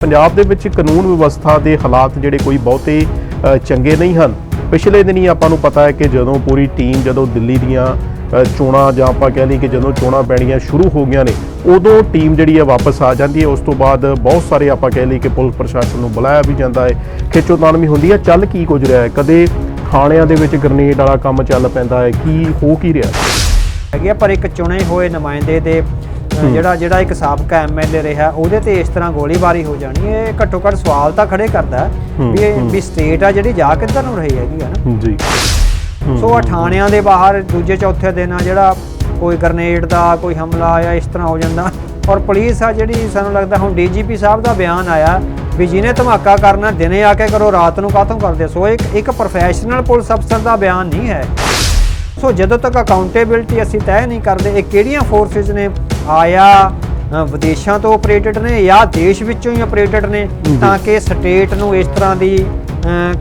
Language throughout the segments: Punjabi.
ਪੰਜਾਬ ਦੇ ਵਿੱਚ ਕਾਨੂੰਨ ਵਿਵਸਥਾ ਦੇ ਹਾਲਾਤ ਜਿਹੜੇ ਕੋਈ ਬਹੁਤੇ ਚੰਗੇ ਨਹੀਂ ਹਨ। ਪਿਛਲੇ ਦਿਨੀ ਆਪਾਂ ਨੂੰ ਪਤਾ ਹੈ ਕਿ ਜਦੋਂ ਪੂਰੀ ਟੀਮ ਜਦੋਂ ਦਿੱਲੀ ਦੀਆਂ ਚੋਣਾਂ ਜਾਂ ਆਪਾਂ ਕਹਿ ਲਈ ਕਿ ਜਦੋਂ ਚੋਣਾਂ ਪੈਣੀਆਂ ਸ਼ੁਰੂ ਹੋ ਗਈਆਂ ਨੇ ਉਦੋਂ ਟੀਮ ਜਿਹੜੀ ਹੈ ਵਾਪਸ ਆ ਜਾਂਦੀ ਹੈ। ਉਸ ਤੋਂ ਬਾਅਦ ਬਹੁਤ ਸਾਰੇ ਆਪਾਂ ਕਹਿ ਲਈ ਕਿ ਪੁਲਿਸ ਪ੍ਰਸ਼ਾਸਨ ਨੂੰ ਬੁਲਾਇਆ ਵੀ ਜਾਂਦਾ ਹੈ। ਖਿੱਚੋਤਾਣ ਵੀ ਹੁੰਦੀ ਹੈ। ਚੱਲ ਕੀ ਕੁਝ ਰਿਹਾ ਹੈ? ਕਦੇ ਥਾਣਿਆਂ ਦੇ ਵਿੱਚ ਗ੍ਰਨੇਡ ਵਾਲਾ ਕੰਮ ਚੱਲ ਪੈਂਦਾ ਹੈ। ਕੀ ਹੋ ਕੀ ਰਿਹਾ? ਹੈਗੇ ਆ, ਪਰ ਇੱਕ ਚੁਣੇ ਹੋਏ ਨੁਮਾਇੰਦੇ ਦੇ ਜਿਹੜਾ ਜਿਹੜਾ ਇੱਕ ਸਾਬਕਾ ਐਮਐਲਏ ਰਿਹਾ ਉਹਦੇ ਤੇ ਇਸ ਤਰ੍ਹਾਂ ਗੋਲੀਬਾਰੀ ਹੋ ਜਾਣੀ ਇਹ ਘੱਟੋ ਘੱਟ ਸਵਾਲ ਤਾਂ ਖੜੇ ਕਰਦਾ ਹੈ ਹੂੰ, ਵੀ ਇਹ ਵੀ ਸਟੇਟ ਆ ਜਿਹੜੀ ਜਾ ਕਿੱਧਰ ਨੂੰ ਰਹੀ ਹੈਗੀ ਆ ਨਾ। ਜੀ। ਸੋ ਆ ਥਾਣਿਆਂ ਦੇ ਬਾਹਰ ਦੂਜੇ ਚੌਥੇ ਦਿਨ ਆ ਜਿਹੜਾ ਕੋਈ ਗ੍ਰਨੇਡ ਦਾ ਕੋਈ ਹਮਲਾ ਜਾਂ ਇਸ ਤਰ੍ਹਾਂ ਹੋ ਜਾਂਦਾ। ਔਰ ਪੁਲਿਸ ਆ ਜਿਹੜੀ ਸਾਨੂੰ ਲੱਗਦਾ ਹੁਣ ਡੀਜੀਪੀ ਸਾਹਿਬ ਦਾ ਬਿਆਨ ਆਇਆ ਵੀ ਜਿਹਨੇ ਧਮਾਕਾ ਕਰਨਾ ਦਿਨੇ ਆ ਕੇ ਕਰੋ ਰਾਤ ਨੂੰ ਕਾਹਤੋਂ ਕਰਦੇ? ਸੋ ਇੱਕ ਇੱਕ ਪ੍ਰੋਫੈਸ਼ਨਲ ਪੁਲਿਸ ਅਫਸਰ ਦਾ ਬਿਆਨ ਨਹੀਂ ਹੈ। ਸੋ ਜਦੋਂ ਤੱਕ ਅਕਾਊਂਟੇਬਿਲਟੀ ਅਸੀਂ ਤੈਅ ਨਹੀਂ ਕਰਦੇ ਇਹ ਕਿਹੜੀਆਂ ਫੋਰਸਿਸ ਨੇ ਆਇਆ ਵਿਦੇਸ਼ਾਂ ਤੋਂ ਆਪਰੇਟਡ ਨੇ ਜਾਂ ਦੇਸ਼ ਵਿੱਚੋਂ ਹੀ ਆਪਰੇਟਡ ਨੇ ਤਾਂ ਕਿ ਸਟੇਟ ਨੂੰ ਇਸ ਤਰ੍ਹਾਂ ਦੀ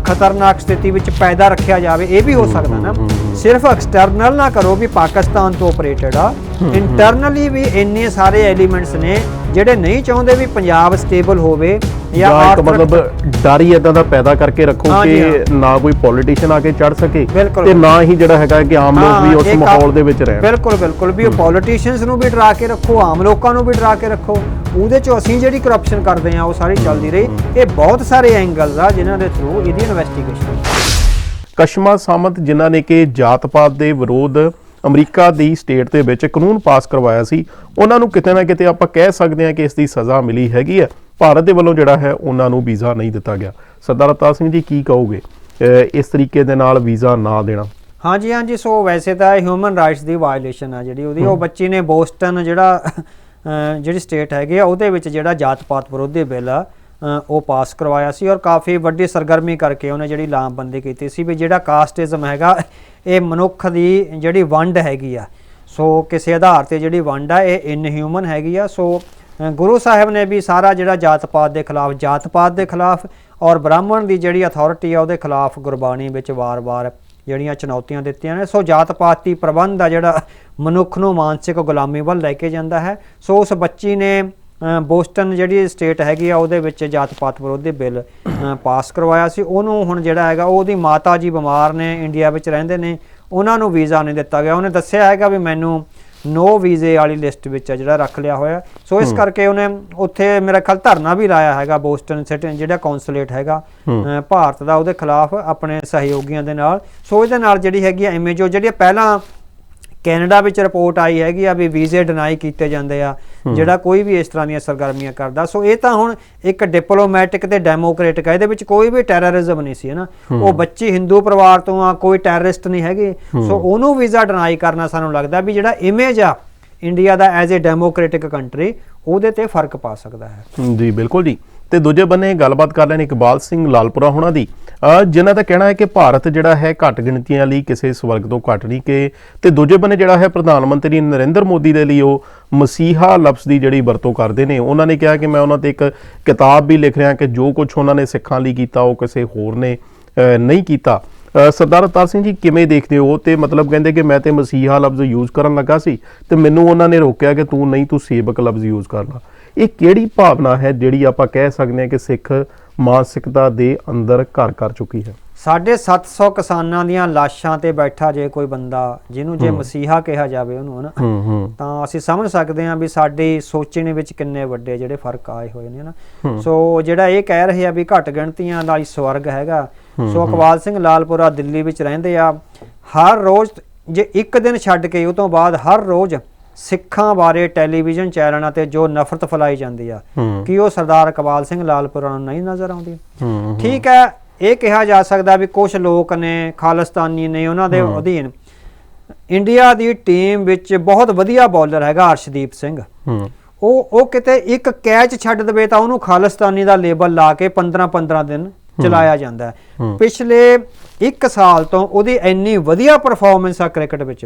ਖਤਰਨਾਕ ਸਥਿਤੀ ਵਿੱਚ ਪੈਦਾ ਰੱਖਿਆ ਜਾਵੇ ਇਹ ਵੀ ਹੋ ਸਕਦਾ ਨਾ। ਸਿਰਫ ਐਕਸਟਰਨਲ ਨਾ ਕਰੋ ਵੀ ਪਾਕਿਸਤਾਨ ਤੋਂ ਆਪਰੇਟਡ ਆ। ਇੰਟਰਨਲੀ ਵੀ ਇੰਨੇ ਸਾਰੇ ਐਲੀਮੈਂਟਸ ਨੇ ਜਿਹੜੇ ਨਹੀਂ ਚਾਹੁੰਦੇ ਵੀ ਪੰਜਾਬ ਸਟੇਬਲ ਹੋਵੇ ਜਾਂ ਇੱਕ ਮਤਲਬ ਡਰ ਹੀ ਇਦਾਂ ਦਾ ਪੈਦਾ ਕਰਕੇ ਰੱਖੋ ਕਿ ਨਾ ਕੋਈ ਪੋਲੀਟੀਸ਼ੀਅਨ ਆ ਕੇ ਚੜ ਸਕੇ। ਤੇ ਨਾ ਹੀ ਜਿਹੜਾ ਹੈਗਾ ਕਿ ਆਮ ਲੋਕ ਵੀ ਉਸ ਮਾਹੌਲ ਦੇ ਵਿੱਚ ਰਹਿਣ। ਬਿਲਕੁਲ ਬਿਲਕੁਲ। ਵੀ ਉਹ ਪੋਲੀਟੀਸ਼ੀਅਨਸ ਨੂੰ ਵੀ ਡਰਾ ਕੇ ਰੱਖੋ ਆਮ ਲੋਕਾਂ ਨੂੰ ਵੀ ਡਰਾ ਕੇ ਰੱਖੋ। ਉਹਦੇ ਚੋਂ ਅਸੀਂ ਜਿਹੜੀ ਕਰਪਸ਼ਨ ਕਰਦੇ ਆ ਉਹ ਸਾਰੀ ਚੱਲਦੀ ਰਹੀ। ਇਹ ਬਹੁਤ ਸਾਰੇ ਐਂਗਲਸ ਆ ਜਿਨ੍ਹਾਂ ਦੇ ਥਰੂ ਇਹਦੀ ਇਨਵੈਸਟੀਗੇਸ਼ਨ ਕਸ਼ਮਾ ਸਾਮਤ ਜਿਨ੍ਹਾਂ ਨੇ ਕਿ ਜਾਤ-ਪਾਤ ਦੇ ਵਿਰੋਧ ਅਮਰੀਕਾ ਦੀ ਸਟੇਟ ਦੇ ਵਿੱਚ ਕਾਨੂੰਨ ਪਾਸ ਕਰਵਾਇਆ ਸੀ ਉਹਨਾਂ ਨੂੰ ਕਿਤੇ ਨਾ ਕਿਤੇ ਆਪਾਂ ਕਹਿ ਸਕਦੇ ਹਾਂ ਕਿ ਇਸ ਦੀ ਸਜ਼ਾ ਮਿਲੀ ਹੈਗੀ ਹੈ। ਭਾਰਤ ਦੇ ਵੱਲੋਂ ਜਿਹੜਾ ਹੈ ਉਹਨਾਂ ਨੂੰ ਵੀਜ਼ਾ ਨਹੀਂ ਦਿੱਤਾ ਗਿਆ। ਸਰਦਾਰ ਅਵਤਾਰ ਸਿੰਘ ਜੀ ਕੀ ਕਹੋਗੇ? ਇਸ ਤਰੀਕੇ ਦੇ ਨਾਲ ਵੀਜ਼ਾ ਨਾ ਦੇਣਾ। ਹਾਂਜੀ ਹਾਂਜੀ ਸੋ ਵੈਸੇ ਤਾਂ ਹਿਊਮਨ ਰਾਈਟਸ ਦੀ ਵਾਇਓਲੇਸ਼ਨ ਆ ਜਿਹੜੀ ਉਹਦੀ। ਉਹ ਬੱਚੀ ਨੇ ਬੋਸਟਨ ਜਿਹੜਾ ਜਿਹੜੀ ਸਟੇਟ ਹੈਗੀ ਆ ਉਹਦੇ ਵਿੱਚ ਜਿਹੜਾ ਜਾਤ-ਪਾਤ ਵਿਰੋਧੀ ਬਿੱਲ ਆ ਉਹ ਪਾਸ ਕਰਵਾਇਆ ਸੀ ਔਰ ਕਾਫੀ ਵੱਡੀ ਸਰਗਰਮੀ ਕਰਕੇ ਉਹਨੇ ਜਿਹੜੀ ਲਾਮਬੰਦੀ ਕੀਤੀ ਸੀ ਵੀ ਜਿਹੜਾ ਕਾਸਟਿਜ਼ਮ ਹੈਗਾ ਇਹ ਮਨੁੱਖ ਦੀ ਜਿਹੜੀ ਵੰਡ ਹੈਗੀ ਆ। ਸੋ ਕਿਸੇ ਆਧਾਰ ਤੇ ਜਿਹੜੀ ਵੰਡ ਆ ਇਹ ਇਨਹਿਊਮਨ ਹੈਗੀ ਆ। ਸੋ ਗੁਰੂ ਸਾਹਿਬ ਨੇ ਵੀ ਸਾਰਾ ਜਿਹੜਾ ਜਾਤ-ਪਾਤ ਦੇ ਖਿਲਾਫ, ਜਾਤ-ਪਾਤ ਦੇ ਖਿਲਾਫ ਔਰ ਬ੍ਰਾਹਮਣ ਦੀ ਜਿਹੜੀ ਅਥਾਰਟੀ ਆ ਉਹਦੇ ਖਿਲਾਫ ਗੁਰਬਾਣੀ ਵਿੱਚ ਵਾਰ-ਵਾਰ ਜਿਹੜੀਆਂ ਚੁਣੌਤੀਆਂ ਦਿੱਤੀਆਂ ਨੇ। ਸੋ ਜਾਤ ਪਾਤ ਦੀ ਪ੍ਰਬੰਧ ਆ ਜਿਹੜਾ ਮਨੁੱਖ ਨੂੰ ਮਾਨਸਿਕ ਗੁਲਾਮੀ ਵੱਲ ਲੈ ਕੇ ਜਾਂਦਾ ਹੈ। ਸੋ ਉਸ ਬੱਚੀ ਨੇ ਬੋਸਟਨ ਜਿਹੜੀ ਸਟੇਟ ਹੈਗੀ ਆ ਉਹਦੇ ਵਿੱਚ ਜਾਤ-ਪਾਤ ਵਿਰੋਧੀ ਬਿੱਲ ਪਾਸ ਕਰਵਾਇਆ ਸੀ। ਉਹਨੂੰ ਹੁਣ ਜਿਹੜਾ ਹੈਗਾ ਉਹਦੀ ਮਾਤਾ ਜੀ ਬਿਮਾਰ ਨੇ, ਇੰਡੀਆ ਵਿੱਚ ਰਹਿੰਦੇ ਨੇ। ਉਹਨਾਂ ਨੂੰ ਵੀਜ਼ਾ ਨਹੀਂ ਦਿੱਤਾ ਗਿਆ। ਉਹਨੇ ਦੱਸਿਆ ਹੈਗਾ ਵੀ ਮੈਨੂੰ ਨੋ ਵੀਜ਼ੇ ਵਾਲੀ ਲਿਸਟ ਵਿੱਚ ਆ ਜਿਹੜਾ ਰੱਖ ਲਿਆ ਹੋਇਆ। ਸੋ ਇਸ ਕਰਕੇ ਉਹਨੇ ਉੱਥੇ ਮੇਰਾ ਖਿਆਲ ਧਰਨਾ ਵੀ ਲਾਇਆ ਹੈਗਾ ਬੋਸਟਨ ਸਿਟੀ ਜਿਹੜਾ ਕੌਂਸੂਲੇਟ ਹੈਗਾ ਭਾਰਤ ਦਾ ਉਹਦੇ ਖਿਲਾਫ ਆਪਣੇ ਸਹਿਯੋਗੀਆਂ ਦੇ ਨਾਲ। ਸੋ ਇਹਦੇ ਨਾਲ ਜਿਹੜੀ ਹੈਗੀ ਆ ਇਮੇਜ ਉਹ ਜਿਹੜੀ ਪਹਿਲਾਂ ਕੈਨੇਡਾ ਵਿੱਚ ਰਿਪੋਰਟ ਆਈ ਹੈਗੀ ਆ ਵੀ ਵੀਜ਼ੇ ਡਿਨਾਈ ਕੀਤੇ ਜਾਂਦੇ ਆ ਜਿਹੜਾ ਕੋਈ ਵੀ ਇਸ ਤਰ੍ਹਾਂ ਦੀਆਂ ਸਰਗਰਮੀਆਂ ਕਰਦਾ। ਸੋ ਇਹ ਤਾਂ ਹੁਣ ਇੱਕ ਡਿਪਲੋਮੈਟਿਕ ਤੇ ਡੈਮੋਕ੍ਰੈਟਿਕ ਆ ਇਹਦੇ ਵਿੱਚ ਕੋਈ ਵੀ ਟੈਰਰਿਜ਼ਮ ਨਹੀਂ ਸੀ ਹਨਾ ਉਹ ਬੱਚੀ ਹਿੰਦੂ ਪਰਿਵਾਰ ਤੋਂ ਆ ਕੋਈ ਟੈਰਰਿਸਟ ਨਹੀਂ ਹੈਗੇ। ਸੋ ਉਹਨੂੰ ਵੀਜ਼ਾ ਡਿਨਾਈ ਕਰਨਾ ਸਾਨੂੰ ਲੱਗਦਾ ਵੀ ਜਿਹੜਾ ਇਮੇਜ ਆ ਇੰਡੀਆ ਦਾ ਐਜ਼ ਅ ਡੈਮੋਕ੍ਰੈਟਿਕ ਕੰਟਰੀ ਉਹਦੇ ਤੇ ਫ਼ਰਕ ਪਾ ਸਕਦਾ ਹੈ। ਜੀ ਬਿਲਕੁਲ ਜੀ। ਤੇ ਦੂਜੇ ਬੰਨੇ ਗੱਲਬਾਤ ਕਰ ਲੈਣ ਇਕਬਾਲ ਸਿੰਘ ਲਾਲਪੁਰਾ ਹੋਣਾ ਦੀ। ਜਿਨ੍ਹਾਂ ਦਾ ਕਹਿਣਾ ਹੈ ਕਿ ਭਾਰਤ ਜਿਹੜਾ ਹੈ ਘੱਟ ਗਿਣਤੀਆਂ ਲਈ ਕਿਸੇ ਸਵਰਗ ਤੋਂ ਘੱਟ ਨਹੀਂ ਕਿ ਤੇ ਦੂਜੇ ਬੰਨੇ ਜਿਹੜਾ ਹੈ ਪ੍ਰਧਾਨ ਮੰਤਰੀ ਨਰਿੰਦਰ ਮੋਦੀ ਦੇ ਲਈ ਉਹ ਮਸੀਹਾ ਲਫ਼ਜ਼ ਦੀ ਜਿਹੜੀ ਵਰਤੋਂ ਕਰਦੇ ਨੇ। ਉਹਨਾਂ ਨੇ ਕਿਹਾ ਕਿ ਮੈਂ ਉਹਨਾਂ ਤੇ ਇੱਕ ਕਿਤਾਬ ਵੀ ਲਿਖ ਰਿਹਾ ਕਿ ਜੋ ਕੁਝ ਉਹਨਾਂ ਨੇ ਸਿੱਖਾਂ ਲਈ ਕੀਤਾ ਉਹ ਕਿਸੇ ਹੋਰ ਨੇ ਨਹੀਂ ਕੀਤਾ। ਸਰਦਾਰ ਅਵਤਾਰ ਸਿੰਘ ਜੀ ਕਿਵੇਂ ਦੇਖਦੇ ਹੋ? ਤੇ ਮਤਲਬ ਕਹਿੰਦੇ ਕਿ ਮੈਂ ਤੇ ਮਸੀਹਾ ਲਫ਼ਜ਼ ਯੂਜ਼ ਕਰਨ ਲੱਗਾ ਸੀ ਤੇ ਮੈਨੂੰ ਉਹਨਾਂ ਨੇ ਰੋਕਿਆ ਕਿ ਤੂੰ ਨਹੀਂ, ਤੂੰ ਸੇਵਕ ਲਫ਼ਜ਼ ਯੂਜ਼ ਕਰਨਾ। ਇਹ ਕਿਹੜੀ ਭਾਵਨਾ ਹੈ ਜਿਹੜੀ ਆਪਾਂ ਕਹਿ ਸਕਦੇ ਹਾਂ ਕਿ ਸਿੱਖ ਮਾਨਸਿਕਤਾ ਦੇ ਅੰਦਰ ਘਰ ਕਰ ਚੁੱਕੀ ਹੈ? ਸਾਢੇ 700 ਕਿਸਾਨਾਂ ਦੀਆਂ ਲਾਸ਼ਾਂ ਤੇ ਬੈਠਾ ਜੇ ਕੋਈ ਬੰਦਾ ਜਿਹਨੂੰ ਜੇ ਮਸੀਹਾ ਕਿਹਾ ਜਾਵੇ ਉਹਨੂੰ ਹਨਾ? ਤਾਂ ਅਸੀਂ ਸਮਝ ਸਕਦੇ ਹਾਂ ਵੀ ਸਾਡੀ ਸੋਚਣੇ ਵਿੱਚ ਕਿੰਨੇ ਵੱਡੇ ਜਿਹੜੇ ਫ਼ਰਕ ਆਏ ਹੋਏ ਨੇ ਨਾ ਸੋ ਜਿਹੜਾ ਇਹ ਕਹਿ ਰਹੇ ਆ ਵੀ ਘੱਟ ਗਿਣਤੀਆਂ ਨਾਲ ਹੀ ਸਵਰਗ ਹੈਗਾ। ਸੋ ਅਕਵਾਲ ਸਿੰਘ ਲਾਲਪੁਰਾ ਦਿੱਲੀ ਵਿੱਚ ਰਹਿੰਦੇ ਆ। ਹਰ ਰੋਜ਼ ਜੇ ਇੱਕ ਦਿਨ ਛੱਡ ਕੇ ਉਹ ਤੋਂ ਬਾਅਦ ਹਰ ਰੋਜ਼ ਸਿੱਖਾਂ ਬਾਰੇ ਟੈਲੀਵਿਜ਼ਨ ਚੈਨਲਾਂ ਤੇ ਜੋ ਨਫ਼ਰਤ ਫੈਲਾਈ ਜਾਂਦੀ ਆ ਕੀ ਉਹ ਸਰਦਾਰ ਇਕਬਾਲ ਸਿੰਘ ਲਾਲਪੁਰਾ ਨੂੰ ਨਹੀਂ ਨਜ਼ਰ ਆਉਂਦੀ? ਠੀਕ ਹੈ ਇਹ ਕਿਹਾ ਜਾ ਸਕਦਾ ਵੀ ਕੁਝ ਲੋਕ ਨੇ ਖਾਲਿਸਤਾਨੀ ਨੇ ਉਹਨਾਂ ਦੇ ਅਧੀਨ। ਇੰਡੀਆ ਦੀ ਟੀਮ ਵਿੱਚ ਬਹੁਤ ਵਧੀਆ ਬੌਲਰ ਹੈਗਾ ਅਰਸ਼ਦੀਪ ਸਿੰਘ। ਉਹ ਉਹ ਕਿਤੇ ਇੱਕ ਕੈਚ ਛੱਡ ਦਵੇ ਤਾਂ ਉਹਨੂੰ ਖਾਲਿਸਤਾਨੀ ਦਾ ਲੇਬਲ ਲਾ ਕੇ 15-15 ਦਿਨ ਚਲਾਇਆ ਜਾਂਦਾ ਹੈ। ਪਿਛਲੇ 1 ਸਾਲ ਤੋਂ ਉਹਦੀ ਇੰਨੀ ਵਧੀਆ ਪਰਫਾਰਮੈਂਸ ਆ ਕ੍ਰਿਕਟ ਵਿੱਚ।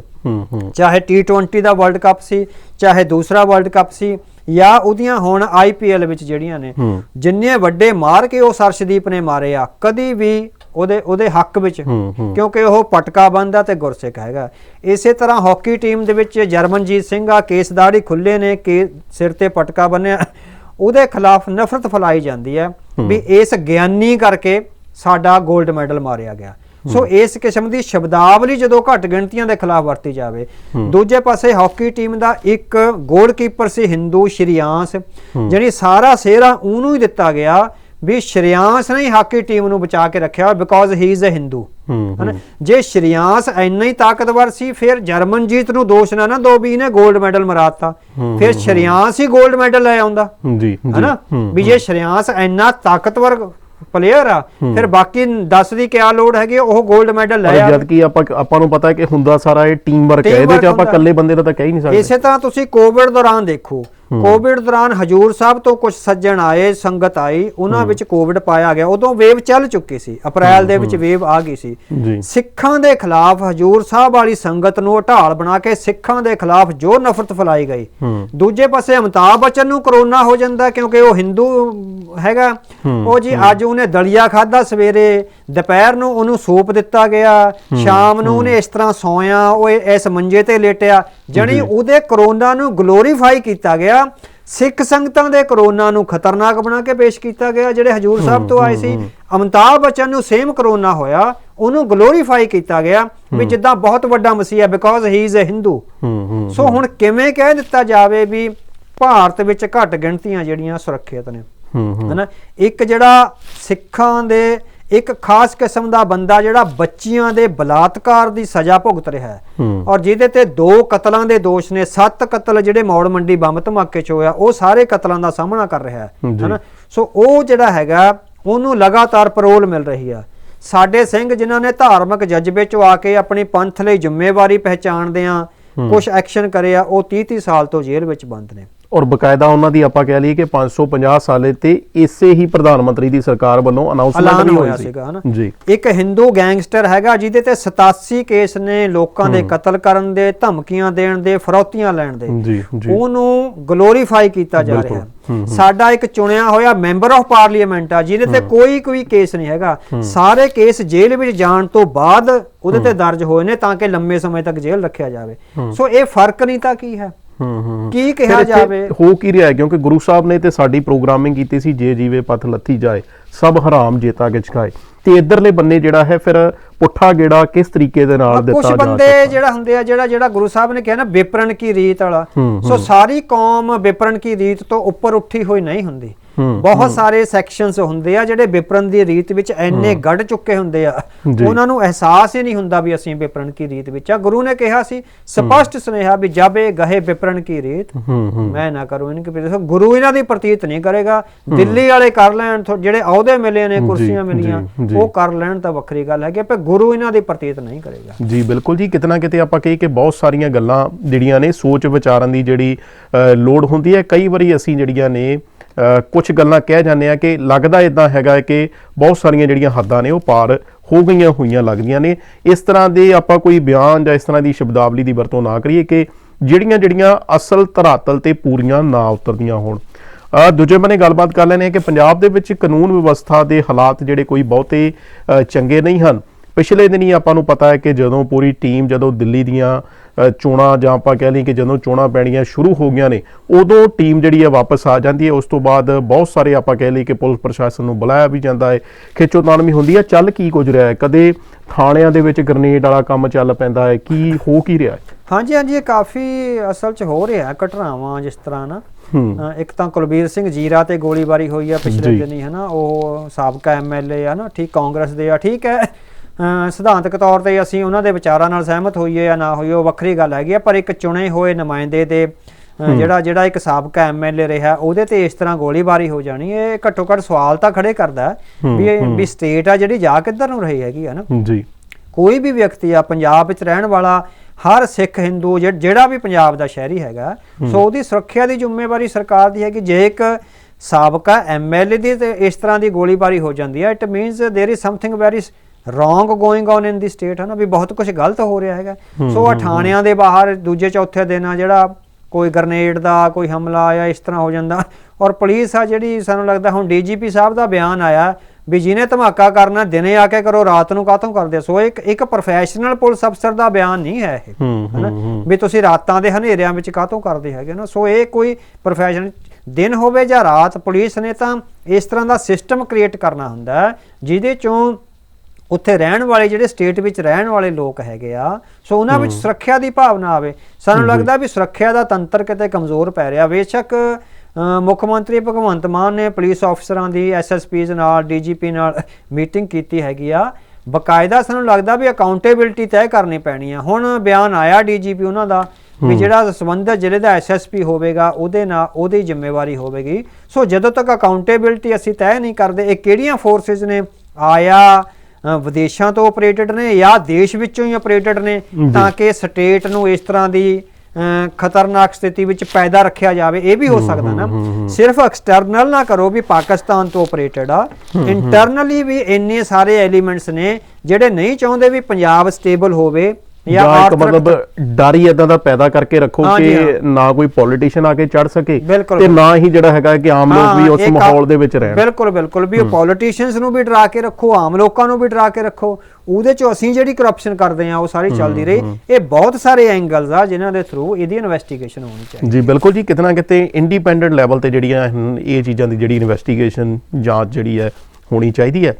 ਚਾਹੇ T20 ਦਾ ਵਰਲਡ ਕੱਪ ਸੀ ਚਾਹੇ ਦੂਸਰਾ ਵਰਲਡ ਕੱਪ ਸੀ ਜਾਂ ਉਹਦੀਆਂ ਹੁਣ IPL ਵਿੱਚ ਜਿਹੜੀਆਂ ਨੇ। ਜਿੰਨੇ ਵੱਡੇ ਮਾਰ ਕੇ ਉਹ ਸਰਸ਼ਦੀਪ ਨੇ ਮਾਰੇ ਆ ਕਦੀ ਵੀ ਉਹਦੇ ਉਹਦੇ ਹੱਕ ਵਿੱਚ। ਕਿਉਂਕਿ ਉਹ ਪਟਕਾ ਬੰਦਾ ਤੇ ਗੁਰਸਿੱਖ ਹੈਗਾ। ਇਸੇ ਤਰ੍ਹਾਂ ਹਾਕੀ ਟੀਮ ਦੇ ਵਿੱਚ ਜਰਮਨਜੀਤ ਸਿੰਘ ਆ ਕੇਸ ਦਾੜੀ ਖੁੱਲੇ ਨੇ ਕੇ ਸਿਰ ਤੇ ਪਟਕਾ ਬੰਨਿਆ। ਉਹਦੇ ਖਿਲਾਫ ਨਫ਼ਰਤ ਫੈਲਾਈ ਜਾਂਦੀ ਹੈ ਵੀ ਇਸ ਗਿਆਨੀ ਕਰਕੇ ਸਾਡਾ 골ਡ ਮੈਡਲ ਮਾਰਿਆ ਗਿਆ। ਸੋ ਇਸ ਕਿਸਮ ਦੀ ਸ਼ਬਦਾਵਲੀ ਜਦੋਂ ਘੱਟ ਗਿਣਤੀਆਂ ਦੇ ਖਿਲਾਫ ਵਰਤੀ ਜਾਵੇ ਦੂਜੇ ਪਾਸੇ ਹਾਕੀ ਟੀਮ ਦਾ ਇੱਕ ਗੋਲਕੀਪਰ ਸੀ ਹਿੰਦੂ ਸ਼੍ਰੀਆਂਸ ਜਿਹੜੀ ਸਾਰਾ ਸਿਹਰਾ ਉਹਨੂੰ ਹੀ ਦਿੱਤਾ ਗਿਆ ਵੀ ਸ਼੍ਰੀਆਂਸ ਨੇ ਹਾਕੀ ਟੀਮ ਨੂੰ ਬਚਾ ਕੇ ਰੱਖਿਆ because he is a Hindu ਹਨਾ? ਜੇ ਸ਼੍ਰੀਆਂਸ ਇੰਨਾ ਹੀ ਤਾਕਤਵਰ ਸੀ ਫਿਰ ਜਰਮਨ ਜੀਤ ਨੂੰ ਦੋਸ਼ ਨਾ ਨਾ ਦੋ ਵੀ ਨੇ 골ਡ ਮੈਡਲ ਮਰਾਤਾ ਫਿਰ ਸ਼੍ਰੀਆਂਸ ਹੀ 골ਡ ਮੈਡਲ ਲੈ ਆਉਂਦਾ। ਜੀ ਹਨਾ? ਵੀ ਜੇ ਸ਼੍ਰੀਆਂਸ ਇੰਨਾ ਤਾਕਤਵਰ ਪਲੇਅਰ ਆ ਫਿਰ ਬਾਕੀ 10 ਦੀ ਕਿਆ ਲੋਡ ਹੈਗੀ ਉਹ 골ਡ ਮੈਡਲ ਲੈ ਆ ਜਦ ਕਿ ਆਪਾਂ ਆਪਾਂ ਨੂੰ ਪਤਾ ਹੈ ਕਿ ਹੁੰਦਾ ਸਾਰਾ ਇਹ ਟੀਮ ਵਰਕ ਹੈ ਇਹਦੇ ਚ ਆਪਾਂ ਇਕੱਲੇ ਬੰਦੇ ਦਾ ਤਾਂ ਕਹਿ ਹੀ ਨਹੀਂ ਸਕਦੇ। ਇਸੇ ਤਰ੍ਹਾਂ ਤੁਸੀਂ ਕੋਵਿਡ ਦੌਰਾਨ ਦੇਖੋ ਕੋਵਿਡ ਦੌਰਾਨ ਹਜੂਰ ਸਾਹਿਬ ਤੋਂ ਕੁਝ ਸੱਜਣ ਆਏ ਸੰਗਤ ਆਈ ਉਹਨਾਂ ਵਿੱਚ ਕੋਵਿਡ ਪਾਇਆ ਗਿਆ। ਉਦੋਂ ਵੇਵ ਚੱਲ ਚੁੱਕੀ ਸੀ ਅਪ੍ਰੈਲ ਦੇ ਵਿੱਚ ਵੇਵ ਆ ਗਈ ਸੀ। ਸਿੱਖਾਂ ਦੇ ਖਿਲਾਫ ਹਜੂਰ ਸਾਹਿਬ ਵਾਲੀ ਸੰਗਤ ਨੂੰ ਢਾਲ ਬਣਾ ਕੇ ਸਿੱਖਾਂ ਦੇ ਖਿਲਾਫ ਜੋ ਨਫ਼ਰਤ ਫੈਲਾਈ ਗਈ। ਦੂਜੇ ਪਾਸੇ ਅਮਿਤਾਭ ਬੱਚਨ ਨੂੰ ਕਰੋਨਾ ਹੋ ਜਾਂਦਾ ਕਿਉਂਕਿ ਉਹ ਹਿੰਦੂ ਹੈਗਾ। ਉਹ ਜੀ ਅੱਜ ਉਹਨੇ ਦਲੀਆ ਖਾਦਾ ਸਵੇਰੇ ਦੁਪਹਿਰ ਨੂੰ ਉਹਨੂੰ ਸੂਪ ਦਿੱਤਾ ਗਿਆ ਸ਼ਾਮ ਨੂੰ ਉਹਨੇ ਇਸ ਤਰ੍ਹਾਂ ਸੌਇਆ ਉਹ ਇਸ ਮੰਜੇ ਤੇ ਲੇਟਿਆ। ਜਣੀ ਉਹਦੇ ਕਰੋਨਾ ਨੂੰ ਗਲੋਰੀਫਾਈ ਕੀਤਾ ਗਿਆ ਸਿੱਖ ਸੰਗਤਾਂ ਦੇ ਕਰੋਨਾ ਨੂੰ ਖਤਰਨਾਕ ਬਣਾ ਕੇ ਪੇਸ਼ ਕੀਤਾ ਗਿਆ ਜਿਹੜੇ ਹਜੂਰ ਸਾਹਿਬ ਤੋਂ ਆਏ ਸੀ। ਅਮਿਤਾਭ ਬੱਚਨ ਨੂੰ ਸੇਮ ਕਰੋਨਾ ਹੋਇਆ ਉਹਨੂੰ ਗਲੋਰੀਫਾਈ ਕੀਤਾ ਗਿਆ ਵੀ ਜਿੱਦਾਂ ਬਹੁਤ ਵੱਡਾ ਮਸੀਹ because he is a Hindu so ਹੁਣ ਕਿਵੇਂ ਕਹਿ ਦਿੱਤਾ ਜਾਵੇ ਵੀ ਭਾਰਤ ਵਿੱਚ ਘੱਟ ਗਿਣਤੀਆਂ ਜਿਹੜੀਆਂ ਸੁਰੱਖਿਅਤ ਨੇ? ਹਨਾ? ਇੱਕ ਜਿਹੜਾ ਸਿੱਖਾਂ ਦੇ ਇੱਕ ਖਾਸ ਕਿਸਮ ਦਾ ਬੰਦਾ ਜਿਹੜਾ ਬੱਚੀਆਂ ਦੇ ਬਲਾਤਕਾਰ ਦੀ ਸਜ਼ਾ ਭੁਗਤ ਰਿਹਾ ਹੈ। ਹੂੰ। ਔਰ ਜਿਹਦੇ ਤੇ ਦੋ ਕਤਲਾਂ ਦੇ ਦੋਸ਼ ਨੇ ਸੱਤ ਕਤਲ ਜਿਹੜੇ ਮੌੜ ਮੰਡੀ ਬੰਬ ਧਮਾਕੇ ਚ ਹੋਇਆ ਉਹ ਸਾਰੇ ਕਤਲਾਂ ਦਾ ਸਾਹਮਣਾ ਕਰ ਰਿਹਾ ਹੈ। ਹਨਾ ਸੋ ਉਹ ਜਿਹੜਾ ਹੈਗਾ ਉਹਨੂੰ ਲਗਾਤਾਰ ਪਰੋਲ ਮਿਲ ਰਹੀ ਆ ਸਾਡੇ ਸਿੰਘ ਜਿਨ੍ਹਾਂ ਨੇ ਧਾਰਮਿਕ ਜਜ਼ਬੇ ਚ ਆ ਕੇ ਆਪਣੀ ਪੰਥ ਲਈ ਜ਼ਿੰਮੇਵਾਰੀ ਪਹਿਚਾਣਦੇ ਆ ਕੁਝ ਐਕਸ਼ਨ ਕਰਿਆ ਉਹ 30 30 ਸਾਲ ਤੋਂ ਜੇਲ੍ਹ ਵਿੱਚ ਬੰਦ ਨੇ। ਔਰ ਬਕਾਇਦਾ ਉਹਨਾਂ ਦੀ ਆਪਾਂ ਕਹਿ ਲਈਏ ਕਿ 550 ਸਾਲੇ ਤੇ ਇਸੇ ਹੀ ਪ੍ਰਧਾਨ ਮੰਤਰੀ ਦੀ ਸਰਕਾਰ ਵੱਲੋਂ ਅਨਾਉਂਸਮੈਂਟ ਵੀ ਹੋਈ ਸੀਗਾ ਹਨਾ? ਜੀ। ਇੱਕ ਹਿੰਦੂ ਗੈਂਗਸਟਰ ਹੈਗਾ ਜਿਹਦੇ ਤੇ 87 ਕੇਸ ਨੇ ਲੋਕਾਂ ਦੇ ਕਤਲ ਕਰਨ ਦੇ ਧਮਕੀਆਂ ਦੇਣ ਦੇ ਫਰੌਤੀਆਂ ਲੈਣ ਦੇ। ਜੀ ਜੀ। ਉਹਨੂੰ ਗਲੋਰੀਫਾਈ ਕੀਤਾ ਜਾ। ਰਿਹਾ। ਸਾਡਾ ਇੱਕ ਚੁਣਿਆ ਹੋਇਆ ਮੈਂਬਰ ਆਫ ਪਾਰਲੀਮੈਂਟ ਆ ਜਿਹਦੇ ਤੇ ਕੋਈ ਕੋਈ ਕੇਸ ਨਹੀਂ ਹੈਗਾ। ਸਾਰੇ ਕੇਸ ਜੇਲ੍ਹ ਵਿੱਚ ਜਾਣ ਤੋਂ ਬਾਅਦ ਉਹਦੇ ਤੇ ਦਰਜ ਹੋਏ ਨੇ ਤਾਂ ਕਿ ਲੰਮੇ ਸਮੇਂ ਤੱਕ ਜੇਲ੍ਹ ਰੱਖਿਆ ਜਾਵੇ। ਸੋ ਇਹ ਫ਼ਰਕ ਨਹੀਂ ਤਾਂ ਕੀ ਹੈ? ਹੂੰ ਹੂੰ ਕੀ ਕਿਹਾ ਜਾਵੇ? ਹੋ ਕੀ ਰਿਹਾ? ਕਿਉਂਕਿ ਗੁਰੂ ਸਾਹਿਬ ਨੇ ਤੇ ਸਾਡੀ ਪ੍ਰੋਗਰਾਮਿੰਗ ਕੀਤੀ ਸੀ ਜੇ ਜੀਵੇ ਪਥ ਲੱਥੀ ਜਾਏ ਸਭ ਹਰਾਮ ਜੇਤਾ ਗਿਚ ਖਾਏ। ਤੇ ਇਧਰਲੇ ਬੰਨੇ ਜਿਹੜਾ ਹੈ ਫਿਰ ਪੁੱਠਾ ਗੇੜਾ ਕਿਸ ਤਰੀਕੇ ਦੇ ਨਾਲ ਦਿੱਤਾ ਕੁਝ ਜਾ ਬੰਦੇ? ਜਿਹੜਾ ਹੁੰਦੇ ਆ ਜਿਹੜਾ ਜਿਹੜਾ ਗੁਰੂ ਸਾਹਿਬ ਨੇ ਕਿਹਾ ਨਾ ਵਿਪਰਨ ਕੀ ਰੀਤ ਵਾਲਾ। ਸੋ ਸਾਰੀ ਕੌਮ ਵਿਪਰਨ ਕੀ ਰੀਤ ਤੋਂ ਉੱਪਰ ਉੱਠੀ ਹੋਈ ਨਹੀਂ ਹੁੰਦੀ। ਬਹੁਤ ਸਾਰੇ ਸੈਕਸ਼ਨਸ ਹੁੰਦੇ ਆ ਜਿਹੜੇ ਵਿਪਰਨ ਦੀ ਰੀਤ ਵਿੱਚ ਐਨੇ ਗੜ ਚੁੱਕੇ ਹੁੰਦੇ ਆ। ਉਹਨਾਂ ਨੂੰ ਅਹਿਸਾਸ ਹੀ ਨਹੀਂ ਹੁੰਦਾ ਵੀ ਅਸੀਂ ਵਿਪਰਨ ਕੀ ਰੀਤ ਵਿੱਚ ਆ। ਗੁਰੂ ਨੇ ਕਿਹਾ ਸੀ ਸਪਸ਼ਟ ਸੁਨੇਹਾ ਵੀ ਜਾਬੇ ਗਹੇ ਵਿਪਰਨ ਕੀ ਰੀਤ। ਮੈਂ ਨਾ ਕਰੂੰ ਇਹਨਾਂ ਕੀ ਦੇਖੋ ਗੁਰੂ ਇਹਨਾਂ ਦੀ ਪ੍ਰਤੀਤ ਨਹੀਂ ਕਰੇਗਾ। ਦਿੱਲੀ ਵਾਲੇ ਕਰ ਲੈਣ ਜਿਹੜੇ ਅਹੁਦੇ ਮਿਲੇ ਨੇ ਕੁਰਸੀਆਂ ਮਿਲੀਆਂ। ਉਹ ਕਰ ਲੈਣ ਤਾਂ ਵੱਖਰੀ ਗੱਲ ਹੈਗੀ ਪਰ ਗੁਰੂ ਇਹਨਾਂ ਦੀ ਪ੍ਰਤੀਤ ਨਹੀਂ ਕਰੇਗਾ। ਜੀ ਬਿਲਕੁਲ ਜੀ। ਕਿਤਨਾ ਕਿਤੇ ਆਪਾਂ ਕਹੀ ਕਿ ਬਹੁਤ ਸਾਰੀਆਂ ਗੱਲਾਂ ਜਿਹੜੀਆਂ ਨੇ ਸੋਚ ਵਿਚਾਰਨ ਦੀ ਜਿਹੜੀ ਲੋੜ ਹੁੰਦੀ ਹੈ। ਕਈ ਵਾਰੀ ਅਸੀਂ ਜਿਹੜੀਆਂ ਨੇ ਕੁਝ ਗੱਲਾਂ ਕਹਿ ਜਾਂਦੇ ਆ ਕਿ ਲੱਗਦਾ ਇਦਾਂ ਹੈਗਾ ਕਿ ਬਹੁਤ ਸਾਰੀਆਂ ਜਿਹੜੀਆਂ ਹੱਦਾਂ ਨੇ ਉਹ ਪਾਰ ਹੋ ਗਈਆਂ ਹੋਈਆਂ ਲੱਗਦੀਆਂ ਨੇ। ਇਸ ਤਰ੍ਹਾਂ ਦੇ ਆਪਾਂ ਕੋਈ ਬਿਆਨ ਜਾਂ ਇਸ ਤਰ੍ਹਾਂ ਦੀ ਸ਼ਬਦਾਵਲੀ ਦੀ ਵਰਤੋਂ ਨਾ ਕਰੀਏ ਕਿ ਜਿਹੜੀਆਂ ਜਿਹੜੀਆਂ ਅਸਲ ਧਰਾਤਲ ਤੇ ਪੂਰੀਆਂ ਨਾ ਉਤਰਦੀਆਂ ਹੋਣ। ਦੂਜੇ ਬੰਨੇ ਗੱਲਬਾਤ ਕਰ ਲੈਣੇ ਆ ਕਿ ਪੰਜਾਬ ਦੇ ਵਿੱਚ ਕਾਨੂੰਨ ਵਿਵਸਥਾ ਦੇ ਹਾਲਾਤ ਜਿਹੜੇ ਕੋਈ ਬਹੁਤੇ ਚੰਗੇ ਨਹੀਂ ਹਨ। ਪਿਛਲੇ ਦਿਨੀ ਆਪਾਂ ਨੂੰ ਪਤਾ ਹੈ ਕਿ ਜਦੋਂ ਪੂਰੀ ਟੀਮ ਜਦੋਂ ਦਿੱਲੀ ਦੀਆਂ ਚੋਣਾਂ ਜਾਂ ਆਪਾਂ ਕਹਿ ਲਈਏ ਕਿ ਜਦੋਂ ਚੋਣਾਂ ਪੈਣੀਆਂ ਸ਼ੁਰੂ ਹੋ ਗਈਆਂ ਨੇ ਉਦੋਂ ਟੀਮ ਜਿਹੜੀ ਹੈ ਵਾਪਸ ਆ ਜਾਂਦੀ ਹੈ। ਉਸ ਤੋਂ ਬਾਅਦ ਬਹੁਤ ਸਾਰੇ ਆਪਾਂ ਕਹਿ ਲਈਏ ਕਿ ਪੁਲਿਸ ਪ੍ਰਸ਼ਾਸਨ ਨੂੰ ਬੁਲਾਇਆ ਵੀ ਜਾਂਦਾ ਹੈ। ਖਿੱਚੋਤਾਣ ਵੀ ਹੁੰਦੀ ਹੈ ਚੱਲ ਕੀ ਕੁਝ ਰਿਹਾ ਹੈ? ਕਦੇ ਥਾਣਿਆਂ ਦੇ ਵਿੱਚ ਗ੍ਰਨੇਡ ਵਾਲਾ ਕੰਮ ਚੱਲ ਪੈਂਦਾ ਹੈ? ਕੀ ਹੋ ਕੀ ਰਿਹਾ ਹੈ? ਹਾਂਜੀ ਹਾਂਜੀ ਇਹ ਕਾਫੀ ਅਸਲ 'ਚ ਹੋ ਰਿਹਾ ਹੈ ਘਟਨਾਵਾਂ ਜਿਸ ਤਰ੍ਹਾਂ ਨਾ। ਹੂੰ। ਇੱਕ ਤਾਂ ਕੁਲਬੀਰ ਸਿੰਘ ਜੀਰਾ ਤੇ ਗੋਲੀਬਾਰੀ ਹੋਈ ਆ ਪਿਛਲੇ। ਦਿਨੀ ਹਨਾ ਉਹ ਸਾਬਕਾ ਐਮਐਲਏ ਆ ਨਾ ਠੀਕ ਕਾਂਗਰਸ ਦੇ ਆ ਠੀਕ ਹੈ। ਸਿਧਾਂਤਕ ਤੌਰ ਤੇ ਅਸੀਂ ਉਹਨਾਂ ਦੇ ਵਿਚਾਰਾਂ ਨਾਲ ਸਹਿਮਤ ਹੋਈਏ ਜਾਂ ਨਾ ਹੋਈਏ ਉਹ ਵੱਖਰੀ ਗੱਲ ਹੈਗੀ ਆ ਪਰ ਇੱਕ ਚੁਣੇ ਹੋਏ ਨੁਮਾਇੰਦੇ ਦੇ ਅ, ਜਿਹੜਾ ਜਿਹੜਾ ਇੱਕ ਸਾਬਕਾ ਐਮਐਲਏ ਰਿਹਾ ਉਹਦੇ ਤੇ ਇਸ ਤਰ੍ਹਾਂ ਗੋਲੀਬਾਰੀ ਹੋ ਜਾਣੀ ਇਹ ਘੱਟੋ ਘੱਟ ਸਵਾਲ ਤਾਂ ਖੜੇ ਕਰਦਾ ਹੈ ਵੀ ਇਹ ਵੀ ਸਟੇਟ ਆ ਜਿਹੜੀ ਜਾ ਕਿੱਧਰ ਨੂੰ ਰਹੀ ਹੈਗੀ ਆ ਨਾ ਜੀ ਕੋਈ ਵੀ ਵਿਅਕਤੀ ਆ ਪੰਜਾਬ ਵਿੱਚ ਰਹਿਣ ਵਾਲਾ ਹਰ ਸਿੱਖ ਹਿੰਦੂ ਜਿਹ- ਜਿਹੜਾ ਵੀ ਪੰਜਾਬ ਦਾ ਸ਼ਹਿਰੀ ਹੈਗਾ ਸੋ ਉਹਦੀ ਸੁਰੱਖਿਆ ਦੀ ਜ਼ਿੰਮੇਵਾਰੀ ਸਰਕਾਰ ਦੀ ਹੈ ਕਿ ਜੇ ਇੱਕ ਸਾਬਕਾ ਐਮਐਲਏ ਦੀ ਤੇ ਇਸ ਤਰ੍ਹਾਂ ਦੀ ਗੋਲੀਬਾਰੀ ਹੋ ਜਾਂਦੀ ਹੈ it means there is something very wrong going on in the state ਹੈ ਨਾ ਵੀ ਬਹੁਤ ਕੁਝ ਗਲਤ ਹੋ ਰਿਹਾ ਹੈਗਾ। ਸੋ ਆ ਥਾਣਿਆਂ ਦੇ ਬਾਹਰ ਦੂਜੇ ਚੌਥੇ ਦਿਨ ਆ ਜਿਹੜਾ ਕੋਈ ਗ੍ਰਨੇਡ ਦਾ ਕੋਈ ਹਮਲਾ ਆਇਆ ਇਸ ਤਰ੍ਹਾਂ ਹੋ ਜਾਂਦਾ। ਔਰ ਪੁਲਿਸ ਆ ਜਿਹੜੀ ਸਾਨੂੰ ਲੱਗਦਾ ਹੁਣ ਡੀਜੀਪੀ ਸਾਹਿਬ ਦਾ ਬਿਆਨ ਆਇਆ ਵੀ ਜਿਹਨੇ ਧਮਾਕਾ ਕਰਨਾ ਦਿਨੇ ਆ ਕੇ ਕਰੋ ਰਾਤ ਨੂੰ ਕਾਹਤੋਂ ਕਰਦੇ? ਸੋ ਇੱਕ ਇੱਕ ਪ੍ਰੋਫੈਸ਼ਨਲ ਪੁਲਿਸ ਅਫਸਰ ਦਾ ਬਿਆਨ ਨਹੀਂ ਹੈ ਇਹ ਹੂੰ ਹਨਾ। ਵੀ ਤੁਸੀਂ ਰਾਤਾਂ ਦੇ ਹਨੇਰਿਆਂ ਵਿੱਚ ਕਾਹਤੋਂ ਕਰਦੇ ਹੈਗੇ ਨਾ? ਸੋ ਇਹ ਕੋਈ ਪ੍ਰੋਫੈਸ਼ਨ ਦਿਨ ਹੋਵੇ ਜਾਂ ਰਾਤ ਪੁਲਿਸ ਨੇ ਤਾਂ ਇਸ ਤਰ੍ਹਾਂ ਦਾ ਸਿਸਟਮ ਕ੍ਰੀਏਟ ਕਰਨਾ ਹੁੰਦਾ ਜਿਹਦੇ ਚੋਂ ਉੱਥੇ ਰਹਿਣ ਵਾਲੇ ਜਿਹੜੇ ਸਟੇਟ ਵਿੱਚ ਰਹਿਣ ਵਾਲੇ ਲੋਕ ਹੈਗੇ ਆ ਸੋ ਉਹਨਾਂ ਵਿੱਚ ਸੁਰੱਖਿਆ ਦੀ ਭਾਵਨਾ ਆਵੇ। ਸਾਨੂੰ ਲੱਗਦਾ ਵੀ ਸੁਰੱਖਿਆ ਦਾ ਤੰਤਰ ਕਿਤੇ ਕਮਜ਼ੋਰ ਪੈ ਰਿਹਾ। ਬੇਸ਼ੱਕ ਮੁੱਖ ਮੰਤਰੀ ਭਗਵੰਤ ਮਾਨ ਨੇ ਪੁਲਿਸ ਅਫਸਰਾਂ ਦੀ ਐਸਐਸਪੀਜ਼ ਨਾਲ ਡੀਜੀਪੀ ਨਾਲ ਮੀਟਿੰਗ ਕੀਤੀ ਹੈਗੀ ਆ। ਬਕਾਇਦਾ ਸਾਨੂੰ ਲੱਗਦਾ ਵੀ ਅਕਾਊਂਟੇਬਿਲਟੀ ਤੈਅ ਕਰਨੀ ਪੈਣੀ ਆ। ਹੁਣ ਬਿਆਨ ਆਇਆ ਡੀਜੀਪੀ ਉਹਨਾਂ ਦਾ ਵੀ ਜਿਹੜਾ ਸੰਬੰਧਿਤ ਜ਼ਿਲ੍ਹੇ ਦਾ ਐਸਐਸਪੀ ਹੋਵੇਗਾ ਉਹਦੇ ਨਾਲ ਉਹਦੀ ਜ਼ਿੰਮੇਵਾਰੀ ਹੋਵੇਗੀ। ਸੋ ਜਦੋਂ ਤੱਕ ਅਕਾਊਂਟੇਬਿਲਟੀ ਅਸੀਂ ਤੈਅ ਨਹੀਂ ਕਰਦੇ ਇਹ ਕਿਹੜੀਆਂ ਫੋਰਸਸ ਨੇ? ਆਇਆ ਵਿਦੇਸ਼ਾਂ ਤੋਂ ਆਪਰੇਟਡ ਨੇ ਜਾਂ ਦੇਸ਼ ਵਿੱਚੋਂ ਹੀ ਆਪਰੇਟਡ ਨੇ ਤਾਂ ਕਿ ਸਟੇਟ ਨੂੰ ਇਸ ਤਰ੍ਹਾਂ ਦੀ ਖਤਰਨਾਕ ਸਥਿਤੀ ਵਿੱਚ ਪੈਦਾ ਰੱਖਿਆ ਜਾਵੇ ਇਹ ਵੀ ਹੋ ਸਕਦਾ ਨਾ। ਸਿਰਫ ਐਕਸਟਰਨਲ ਨਾ ਕਰੋ ਵੀ ਪਾਕਿਸਤਾਨ ਤੋਂ ਆਪਰੇਟਡ ਆ। ਇੰਟਰਨਲੀ ਵੀ ਇੰਨੇ ਸਾਰੇ ਐਲੀਮੈਂਟਸ ਨੇ ਜਿਹੜੇ ਨਹੀਂ ਚਾਹੁੰਦੇ ਵੀ ਪੰਜਾਬ ਸਟੇਬਲ ਹੋਵੇ। ਜਾਂ ਇੱਕ ਮਤਲਬ ਡਰ ਹੀ ਇਦਾਂ ਦਾ ਪੈਦਾ ਕਰਕੇ ਰੱਖੋ ਕਿ ਨਾ ਕੋਈ ਪੋਲੀਟੀਸ਼ੀਅਨ ਆ ਕੇ ਚੜ ਸਕੇ ਤੇ ਨਾ ਹੀ ਜਿਹੜਾ ਹੈਗਾ ਕਿ ਆਮ ਲੋਕ ਵੀ ਉਸ ਮਾਹੌਲ ਦੇ ਵਿੱਚ ਰਹਿਣ। ਬਿਲਕੁਲ ਬਿਲਕੁਲ। ਵੀ ਪੋਲੀਟੀਸ਼ੀਅਨਸ ਨੂੰ ਵੀ ਡਰਾ ਕੇ ਰੱਖੋ ਆਮ ਲੋਕਾਂ ਨੂੰ ਵੀ ਡਰਾ ਕੇ ਰੱਖੋ। ਉਹਦੇ ਚੋਂ ਅਸੀਂ ਜਿਹੜੀ ਕਰਪਸ਼ਨ ਕਰਦੇ ਆ ਉਹ ਸਾਰੀ ਚੱਲਦੀ ਰਹੀ। ਇਹ ਬਹੁਤ ਸਾਰੇ ਐਂਗਲਸ ਆ ਜਿਨ੍ਹਾਂ ਦੇ ਥਰੂ ਇਹਦੀ ਇਨਵੈਸਟੀਗੇਸ਼ਨ ਹੋਣੀ ਚਾਹੀਦੀ। ਜੀ ਬਿਲਕੁਲ ਜੀ। ਕਿਤੇ ਨਾ ਕਿਤੇ ਇੰਡੀਪੈਂਡੈਂਟ ਲੈਵਲ ਤੇ ਜਿਹੜੀਆਂ ਇਹ ਚੀਜ਼ਾਂ ਦੀ ਜਿਹੜੀ ਇਨਵੈਸਟੀਗੇਸ਼ਨ ਜਾਂਚ ਜਿਹੜੀ ਹੈ ਹੋਣੀ ਚਾਹੀਦੀ ਹੈ।